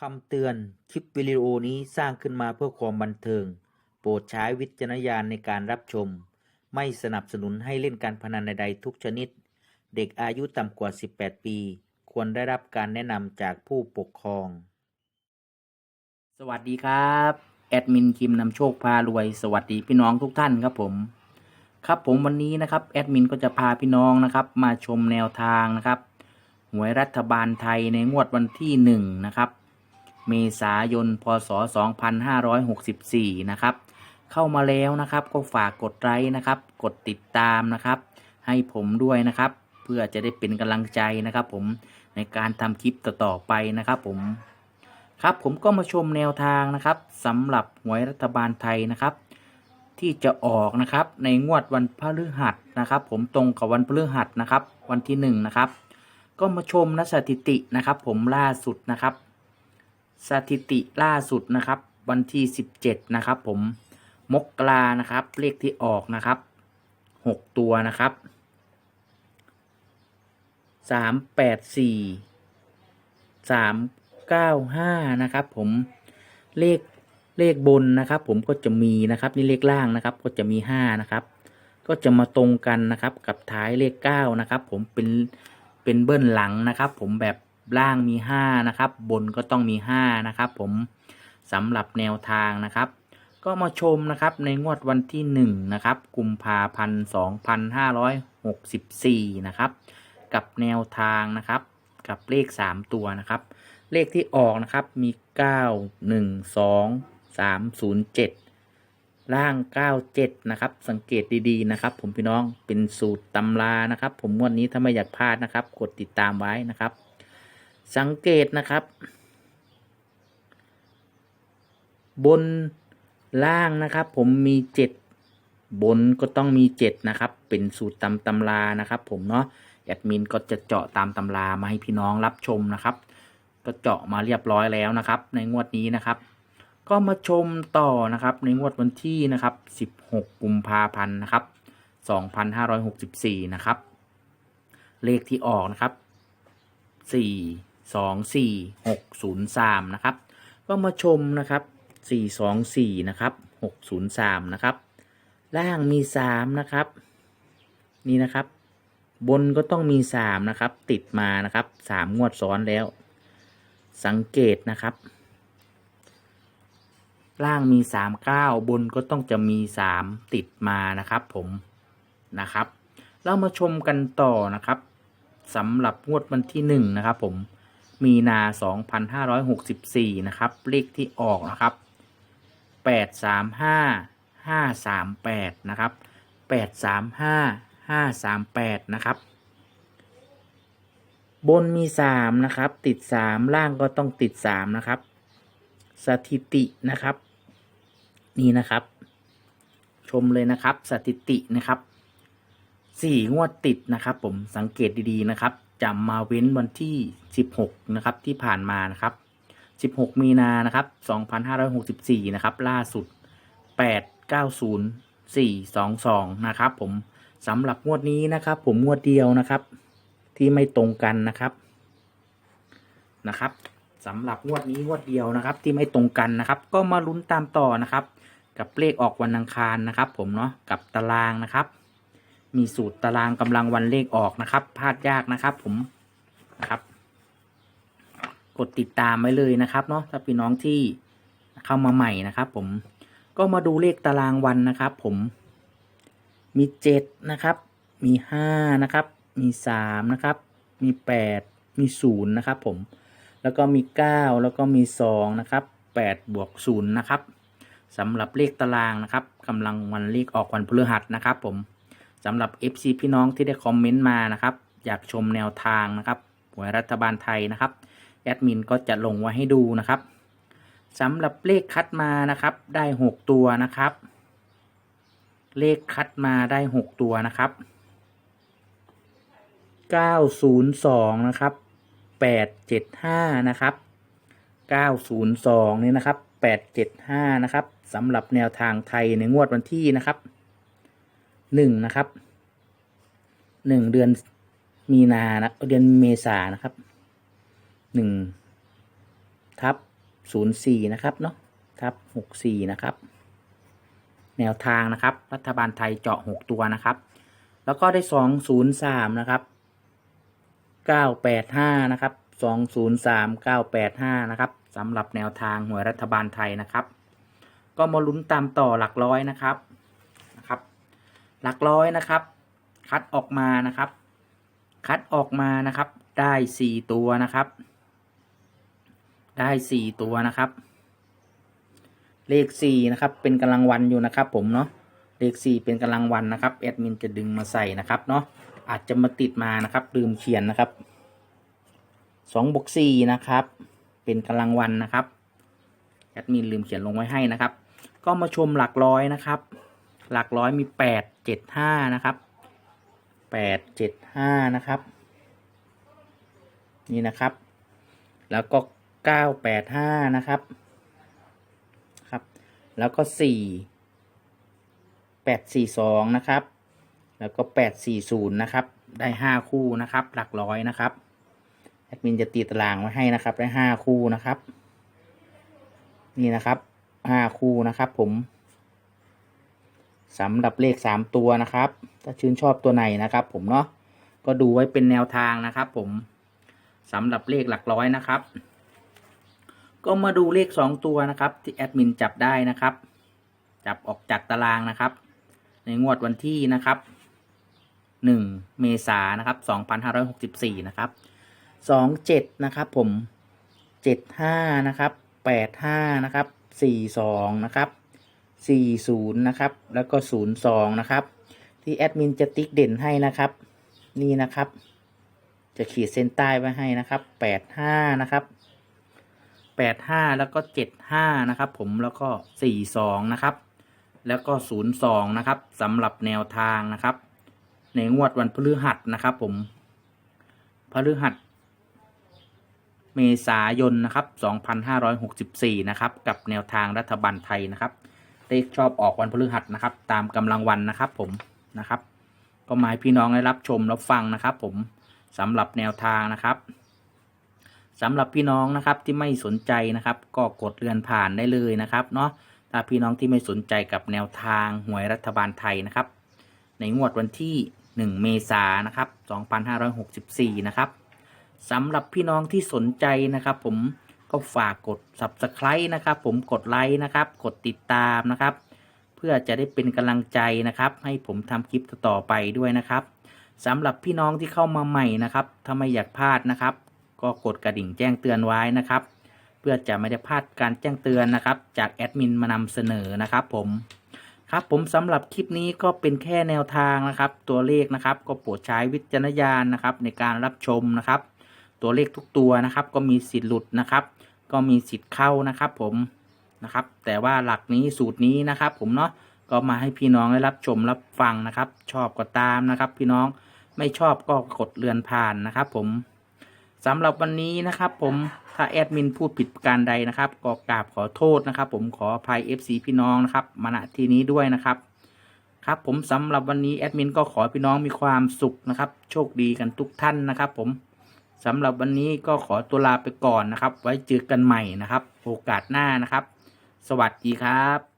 คำเตือน คลิปวิดีโอนี้สร้างขึ้นมาเพื่อความบันเทิง โปรดใช้วิจารณญาณในการรับชม ไม่สนับสนุนให้เล่นการพนันใดๆทุกชนิด เด็กอายุต่ำกว่า 18 ปี ควรได้รับการแนะนำจากผู้ปกครอง สวัสดีครับ แอดมินคิมนำโชคพารวย สวัสดีพี่น้องทุกท่านครับผม ครับผมวันนี้นะครับแอดมินก็จะพาพี่น้องนะครับ มาชมแนวทางนะครับหวยรัฐบาลไทยในงวดวันที่หนึ่งนะครับ เมษายน พศ 2564 นะครับ เข้ามาแล้วนะครับก็ฝากกดไลค์นะครับ กดติดตามนะครับ ให้ผมด้วยนะครับ เพื่อจะได้เป็นกำลังใจนะครับ ผมในการทำคลิปต่อๆไปนะครับผมครับผมก็มาชมแนวทางนะครับสำหรับหวยรัฐบาลไทยนะครับ ที่จะออกนะครับในงวดวันพฤหัสนะครับ ผมตรงกับวันพฤหัสนะครับ วันที่หนึ่งนะครับก็มาชมนะสถิตินะครับ ผมล่าสุดนะครับ สถิติล่าสุดนะครับ วันที่ 17 นะครับผมมกรานะครับ เลขที่ออกนะครับ 6 ตัวนะครับ 384 395 นะครับผมเลขเลขบนนะครับ ผมก็จะมีนะครับนี่เลขล่างนะครับ ก็จะมี5นะครับ ก็จะมาตรงกันนะครับ กับท้ายเลข9นะครับ ผมเป็นเป็นเบิ้ลหลังนะครับ ผมแบบ ล่างมี 5 นะครับ บนก็ต้องมี 5 นะครับ ผมสำหรับแนวทางนะครับ ก็มาชมนะครับในงวดวันที่ 1 นะครับกุมภาพันธ์2564 นะครับ กับแนวทางนะครับ กับเลข 3 ตัวนะครับ เลขที่ออกนะครับมี 9 1 2 3 0 7 ล่าง 97 นะครับ สังเกตดีๆนะครับ ผมพี่น้องเป็นสูตรตำรานะครับ ผมงวดนี้ถ้าไม่อยากพลาดนะครับ กดติดตามไว้นะครับ สังเกตนะครับ บนล่างนะครับ ผมมี7บนก็ต้องมี7นะครับ เป็นสูตรตำตำรานะครับ ผมเนาะแอดมินก็จะเจาะตามตำรามาให้พี่น้องรับชมนะครับ ก็เจาะมาเรียบร้อยแล้วนะครับ ในงวดนี้นะครับ ก็มาชมต่อนะครับ ในงวดวันที่นะครับ 16 กุมภาพันธ์นะครับ 2564 นะครับ เลขที่ออกนะครับ 4 2 4 6 0 3 นะครับ ก็มาชมนะครับ 4 2 4 นะครับ 6 0 3 นะครับ ล่างมี 3 นะครับ นี่นะครับ บนก็ต้องมี 3 นะครับ ติดมานะครับ 3 งวดซ้อนแล้ว สังเกตนะครับ ล่างมี 3 9 บนก็ต้องจะมี 3 ติดมานะครับผมนะครับเรามาชมกันต่อนะครับสำหรับงวดวันที่1นะครับผม มีนา 2564 นะครับ เลขที่ออกนะครับ 835 538 นะครับ 835 538 นะครับ บนมี 3 นะครับ ติด 3 ล่างก็ต้องติด 3 นะครับ สถิตินะครับ นี่นะครับ ชมเลยนะครับ สถิตินะครับสี่งวดติดนะครับ ผมสังเกตดีๆนะครับ จะมาเว้นวันที่ 16 นะครับ ที่ผ่านมานะครับ 16 มีนานะครับ 2564 นะครับ ล่าสุด 890422 นะครับ ผมสำหรับงวดนี้นะครับ ผมงวดเดียวนะครับ ที่ไม่ตรงกันนะครับนะครับสำหรับงวดนี้งวดเดียวนะครับ ที่ไม่ตรงกันนะครับ ก็มาลุ้นตามต่อนะครับ กับเลขออกวันอังคารนะครับ ผมเนาะกับตารางนะครับ มีสูตรตารางกำลังวันเลขออกนะครับพลาดยากนะครับ ผมนะครับ กดติดตามไว้เลยนะครับเนาะถ้าพี่น้องที่เข้ามาใหม่นะครับ ผมก็มาดูเลขตารางวันนะครับ ผมมีเจ็ดนะครับ มีห้านะครับ มีสามนะครับ มีแปดมีศูนย์นะครับ ผมแล้วก็มีเก้าแล้วก็มีสองนะครับแปดบวกศูนย์นะครับสำหรับเลขตารางนะครับกำลังวันเลขออกวันพฤหัสนะครับ ผม สำหรับ FC พี่น้องที่ได้คอมเมนต์มานะครับ อยากชมแนวทางนะครับหวยรัฐบาลไทยนะครับ แอดมินก็จะลงไว้ให้ดูนะครับสำหรับเลขคัดมานะครับ ได้ 6 ตัวนะครับ เลขคัดมาได้ 6 ตัวนะครับ 902 นะครับ 875 นะครับ 902 นี่นะครับ 875 นะครับสำหรับแนวทางไทยในงวดวันที่นะครับ 1นะครับ1เดือนมีนานะเดือนเมษานะครับ1ทับศูนย์สี่นะครับเนาะทับหกสี่นะครับ แนวทางนะครับ รัฐบาลไทยเจาะหกตัวนะครับ แล้วก็ได้สองศูนย์สามนะครับเก้าแปดห้านะครับสองศูนย์สามเก้าแปดห้านะครับสำหรับแนวทางหวยรัฐบาลไทยนะครับ ก็มาลุ้นตามต่อหลักร้อยนะครับ หลักร้อยนะครับ คัดออกมานะครับ คัดออกมานะครับ ได้สี่ตัวนะครับ ได้สี่ตัวนะครับ เลขสี่นะครับ เป็นกำลังวันอยู่นะครับ ผมเนาะเลขสี่เป็นกำลังวันนะครับแอดมินจะดึงมาใส่นะครับเนาะอาจจะมาติดมานะครับลืมเขียนนะครับสองบวกสี่นะครับ เป็นกำลังวันนะครับแอดมินลืมเขียนลงไว้ให้นะครับ ก็มาชมหลักร้อยนะครับ หลักร้อยมีแปด เจ็ดห้านะครับแปดเจ็ดห้านะครับ นี่นะครับ แล้วก็เก้าแปดห้านะครับครับ แล้วก็สี่แปดสี่สองนะครับ แล้วก็แปดสี่ศูนย์นะครับ ได้ห้าคู่นะครับ หลักร้อยนะครับแอดมินจะตีตารางไว้ให้นะครับ ได้ห้าคู่นะครับ นี่นะครับห้าคู่นะครับผม สำหรับเลขสามตัวนะครับ ถ้าชื่นชอบตัวไหนนะครับ ผมเนาะก็ดูไว้เป็นแนวทางนะครับ ผมสำหรับเลขหลักร้อยนะครับ ก็มาดูเลขสองตัวนะครับ ที่แอดมินจับได้นะครับ จับออกจากตารางนะครับ ในงวดวันที่นะครับหนึ่งเมษายนนะครับสองพันห้าร้อยหกสิบสี่นะครับสองเจ็ดนะครับ ผมเจ็ดห้านะครับแปดห้านะครับสี่สองนะครับ สี่ศูนย์นะครับ แล้วก็ศูนย์สองนะครับ ที่แอดมินจะติ๊กเด่นให้นะครับ นี่นะครับ จะขีดเส้นใต้ไว้ให้นะครับแปดห้านะครับแปดห้าแล้วก็เจ็ดห้านะครับ ผมแล้วก็สี่สองนะครับ แล้วก็ศูนย์สองนะครับสำหรับแนวทางนะครับ ในงวดวันพฤหัสนะครับ ผมพฤหัสเมษายนนะครับ 2564 นะครับ กับแนวทางรัฐบาลไทยนะครับ เลขชอบออกวันพฤหัสนะครับ ตามกำลังวันนะครับ ผมนะครับ ก็หมายพี่น้องได้รับชมรับฟังนะครับ ผมสำหรับแนวทางนะครับสำหรับพี่น้องนะครับที่ไม่สนใจนะครับ ก็กดเลื่อนผ่านได้เลยนะครับ เนาะถ้าพี่น้องที่ไม่สนใจกับแนวทางหวยรัฐบาลไทยนะครับ ในงวดวันที่ 1 เมษายนนะครับ 2564 นะครับสำหรับพี่น้องที่สนใจนะครับ ผม ก็ฝากกด subscribe นะครับ ผมกดไลค์นะครับ กดติดตามนะครับ เพื่อจะได้เป็นกำลังใจนะครับ ให้ผมทำคลิปต่อไปด้วยนะครับสำหรับพี่น้องที่เข้ามาใหม่นะครับถ้าไม่อยากพลาดนะครับ ก็กดกระดิ่งแจ้งเตือนไว้นะครับ เพื่อจะไม่ได้พลาดการแจ้งเตือนนะครับ จากแอดมินมานำเสนอนะครับ ผมครับผมสำหรับคลิปนี้ก็เป็นแค่แนวทางนะครับ ตัวเลขนะครับ ก็โปรดใช้วิจารณญาณนะครับ ในการรับชมนะครับ ตัวเลขทุกตัวนะครับ ก็มีสิทธิ์หลุดนะครับ ก็มีสิทธิ์เข้านะครับ ผมนะครับ แต่ว่าหลักนี้สูตรนี้นะครับ ผมเนาะก็มาให้พี่น้องได้รับชมรับฟังนะครับ ชอบก็ตามนะครับ พี่น้องไม่ชอบก็กดเลือนผ่านนะครับ ผมสำหรับวันนี้นะครับ ผมถ้าแอดมินพูดผิดการใดนะครับก็กราบขอโทษนะครับ ผมขออภัย FC พี่น้องนะครับมาณที่นี้ด้วยนะครับ ครับผมสำหรับวันนี้แอดมินก็ขอพี่น้องมีความสุขนะครับ โชคดีกันทุกท่านนะครับ ผม สำหรับวันนี้ก็ขอตัวลาไปก่อนนะครับ ไว้เจอกันใหม่นะครับ โอกาสหน้านะครับ สวัสดีครับ